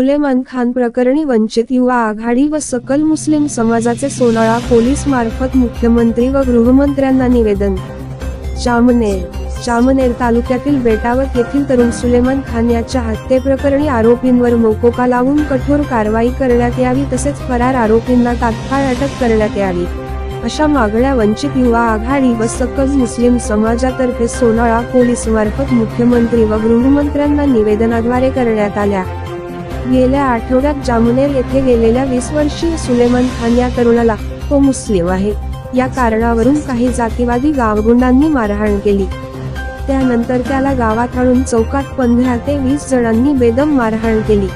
सुलेमान खान प्रकरणी वंचित युवा आघाडी व सकल मुस्लिम समाजाचे सोनाळा पोलीस मार्फत मुख्यमंत्री व गृहमंत्र्यांना निवेदन. जामनेर जामनेर तालुक्यातील बेटावत येथील तरुण सुलेमान खान याच्या हत्येप्रकरणी आरोपींवर मोकोका लावून कठोर कारवाई करण्यात यावी तसेच फरार आरोपींना तात्काळ अटक करण्यात यावी अशा मागण्या वंचित युवा आघाडी व सकल मुस्लिम समाजातर्फे सोनाळा पोलीस मार्फत मुख्यमंत्री व गृहमंत्र्यांना निवेदनाद्वारे करण्यात आल्या. गेल्या आठवड्यात जामनेर येथे गेलेल्या वीस वर्षीय सुलेमान खान या तरुणाला तो मुस्लिम आहे. या कारणावरून काही जातीवादी गावगुंडांनी मारहाण केली. त्यानंतर त्याला गावात आणून चौकात पंधरा ते वीस जणांनी बेदम मारहाण केली.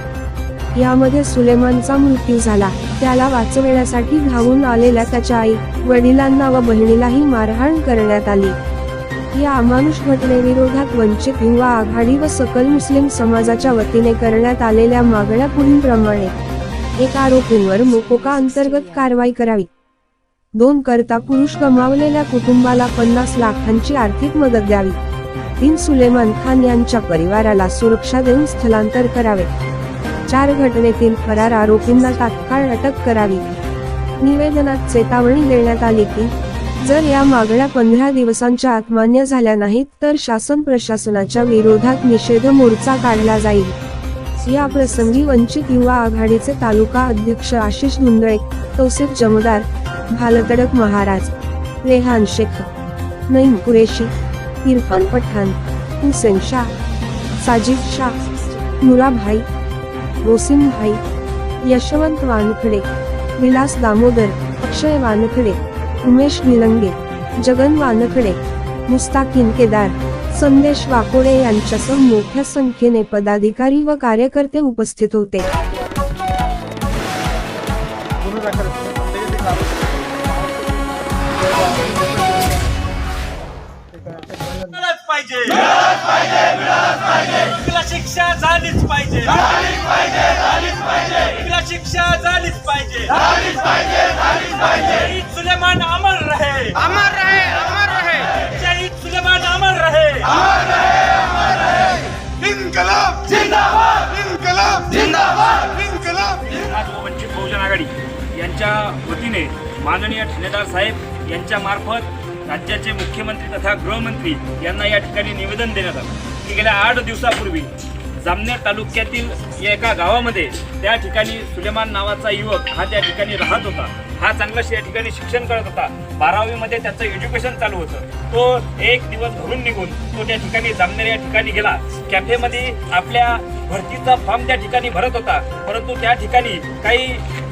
यामध्ये सुलेमानचा मृत्यू झाला. त्याला वाचविण्यासाठी धावून आलेल्या त्याच्या आई वडिलांना व बहिणीलाही मारहाण करण्यात आली. या अमानुष घटनेविरोधात वंचित युवा आघाडी व सकल मुस्लिम समाजाच्या वतीने करण्यात आलेल्या मागण्या पुढीलप्रमाणे. एक आरोपींवर मोकोका अंतर्गत कारवाई करावी. दोन करता पुरुष गमावलेल्या कुटुंबाला पन्नास लाखांची आर्थिक मदत द्यावी. तीन सुलेमान खान यांच्या परिवाराला सुरक्षा देऊन स्थलांतर करावे. चार घटनेतील फरार आरोपींना तात्काळ अटक करावी. निवेदनात चेतावणी देण्यात आली की जर या मागण्या पंधरा दिवसांच्या आत मान्य झाल्या नाहीत तर शासन प्रशासनाच्या विरोधात निषेध मोर्चा काढला जाईल. या प्रसंगी वंचित युवा आघाडीचे तालुका अध्यक्ष आशिष धुंदळे तौसिफ जमदार भालतडक महाराज रेहान शेख नईम कुरेशी इरफान पठाण हुसेन शाह साजिद शाह नुराभाई रोसिम भाई यशवंत वानखडे विलास दामोदर अक्षय वानखडे उमेश निलंगे जगन वानखडे मुस्ताकिन केदार संदेश वाकोडे यांच्यासह मोठ्या संख्येने पदाधिकारी व कार्यकर्ते उपस्थित होते. पाहिजे. शिक्षा झालीच पाहिजे. शिक्षा झालीच पाहिजे. सुलेमान अमर रहे। अमर रहे अमर रहे। शहीद सुलेमान अमर रहे। इनकलाब जिंदाबाद। इनकलाब जिंदाबाद। इनकलाब। आज व वंचित बहुजन आघाडी यांच्या वतीने माननीय ठाणेदार साहेब यांच्या मार्फत राज्याचे मुख्यमंत्री तथा गृहमंत्री यांना या ठिकाणी निवेदन देण्यात आलं. की गेल्या आठ दिवसापूर्वी जामनेर तालुक्यातील या एका गावामध्ये त्या ठिकाणी सुलेमान नावाचा युवक हा त्या ठिकाणी राहत होता. हा चांगलं या ठिकाणी शिक्षण करत होता. बारावीमध्ये त्याचं एज्युकेशन चालू होतं. तो एक दिवस घरून निघून तो त्या ठिकाणी जामनेर या ठिकाणी गेला. कॅफेमध्ये आपल्या भरतीचा फॉर्म त्या ठिकाणी भरत होता. परंतु त्या ठिकाणी काही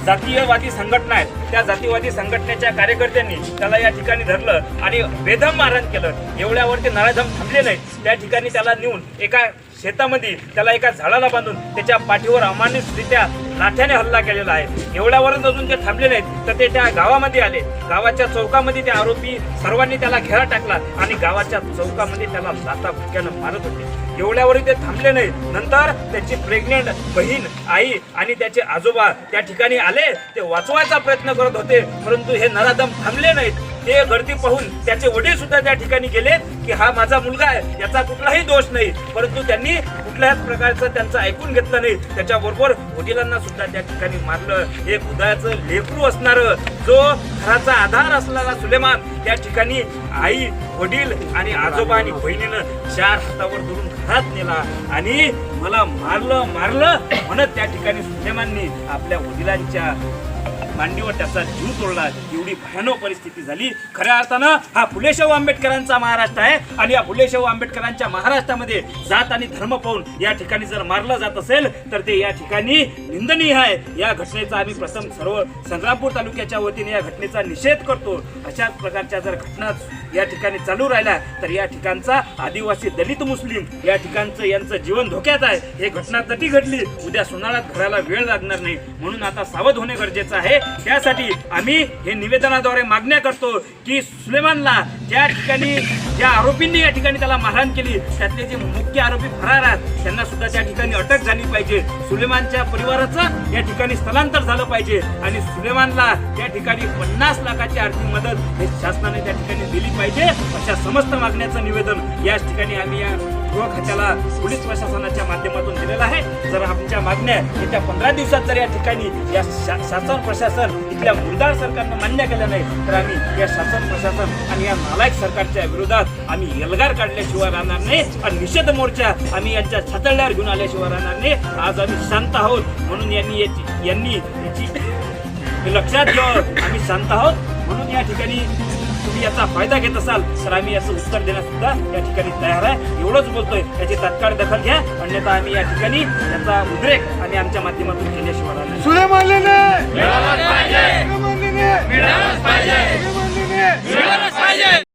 जातीयवादी संघटना आहेत. त्या जातीयवादी संघटनेच्या कार्यकर्त्यांनी त्याला या ठिकाणी धरलं आणि बेदम मारण केलं. एवढ्यावर ते नराधम थांबले नाहीत त्या ठिकाणी त्याला नेऊन एका शेतामध्ये त्याला एका झाडाला बांधून त्याच्या पाठीवर अमानुषरित्या लाठ्याने हल्ला केलेला आहे. एवढ्यावरच अजून ते थांबले नाहीत तर ते त्या गावामध्ये आले. गावाच्या चौकामध्ये ते आरोपी सर्वांनी त्याला घेरा टाकला आणि गावाच्या चौकामध्ये त्याला लाता फुटक्यानं मारत होते. एवढ्यावरही ते थांबले नाहीत. नंतर त्याची प्रेग्नेंट बहीण आई आणि त्याचे आजोबा त्या ठिकाणी आले ते वाचवायचा प्रयत्न करत होते परंतु हे नराधम थांबले नाहीत. ते गर्दी पाहून त्याचे वडील सुद्धा त्या ठिकाणी गेले की हा माझा मुलगा आहे याचा कुठलाही दोष नाही. परंतु त्यांनी कुठल्याच प्रकारचं त्यांचं ऐकून घेतलं नाही. त्याच्याबरोबर वडिलांना सुद्धा त्या ठिकाणी मारलं. हे हृदयाचं लेकरू असणार जो घराचा आधार असणारा सुलेमान त्या ठिकाणी आई वडील आणि आजोबा आणि बहिणीनं चार हातावर धरून घरात नेला आणि मला मारलं मारलं म्हणत त्या ठिकाणी सुलेमाननी आपल्या वडिलांच्या मांडीवर त्याचा जीव तोडला. एवढी भयानक परिस्थिती झाली. खऱ्या अर्थानं हा फुलेशाहू आंबेडकरांचा महाराष्ट्र आहे आणि या फुलेशाहू आंबेडकरांच्या महाराष्ट्रामध्ये जात आणि धर्म पाहून या ठिकाणी जर मारलं जात असेल तर ते या ठिकाणी निंदनीय आहे. या घटनेचा आम्ही प्रथम सर्व संग्रामपूर तालुक्याच्या वतीने या घटनेचा निषेध करतो. अशाच प्रकारच्या जर घटना या ठिकाणी चालू राहिल्या तर या ठिकाणचा आदिवासी दलित मुस्लिम या ठिकाणचं यांचं जीवन धोक्यात आहे. हे घटना कधी घडली. उद्या सोनाळ्यात घराला वेळ लागणार नाही. म्हणून आता सावध होणे गरजेचं आहे. त्यासाठी आम्ही हे निवेदनाद्वारे मागण्या करतो की सुलेमानला ज्या ठिकाणी ज्या आरोपींनी या ठिकाणी त्याला मारहाण केली त्यातले जे मुख्य आरोपी फरार आहेत त्यांना सुद्धा त्या ठिकाणी अटक झाली पाहिजे. सुलेमानच्या परिवाराचं या ठिकाणी स्थलांतर झालं पाहिजे आणि सुलेमानला त्या ठिकाणी पन्नास लाखाची आर्थिक मदत हे शासनाने त्या ठिकाणी दिली पाहिजे अशा समस्त मागण्याचं निवेदन याच ठिकाणी आम्ही या गृह खात्याला पोलीस प्रशासनाच्या माध्यमातून दिलेला आहे. जर आमच्या मागण्या येत्या पंधरा दिवसात जर या ठिकाणी या शा- शासन प्रशासन इथल्या मुलदार सरकारनं मान्य केलं नाही तर आम्ही या शासन प्रशासन आणि या नालायक सरकारच्या विरोधात आम्ही एल्गार काढल्याशिवाय राहणार नाही आणि निषेध मोर्चा आम्ही यांच्या छातळल्यावर घेऊन आल्याशिवाय राहणार नाही. आज आम्ही शांत आहोत म्हणून यांनी याची यांनी याची हे लक्षात घेऊन आम्ही शांत आहोत म्हणून या ठिकाणी तुम्ही याचा फायदा घेत असाल तर आम्ही याचं उत्तर देण्यास सुद्धा या ठिकाणी तयार आहे. एवढंच बोलतोय. याची तात्काळ दखल घ्या. अन्यथा आम्ही या ठिकाणी याचा उद्रेक आम्ही आमच्या माध्यमातून केल्याशिवाय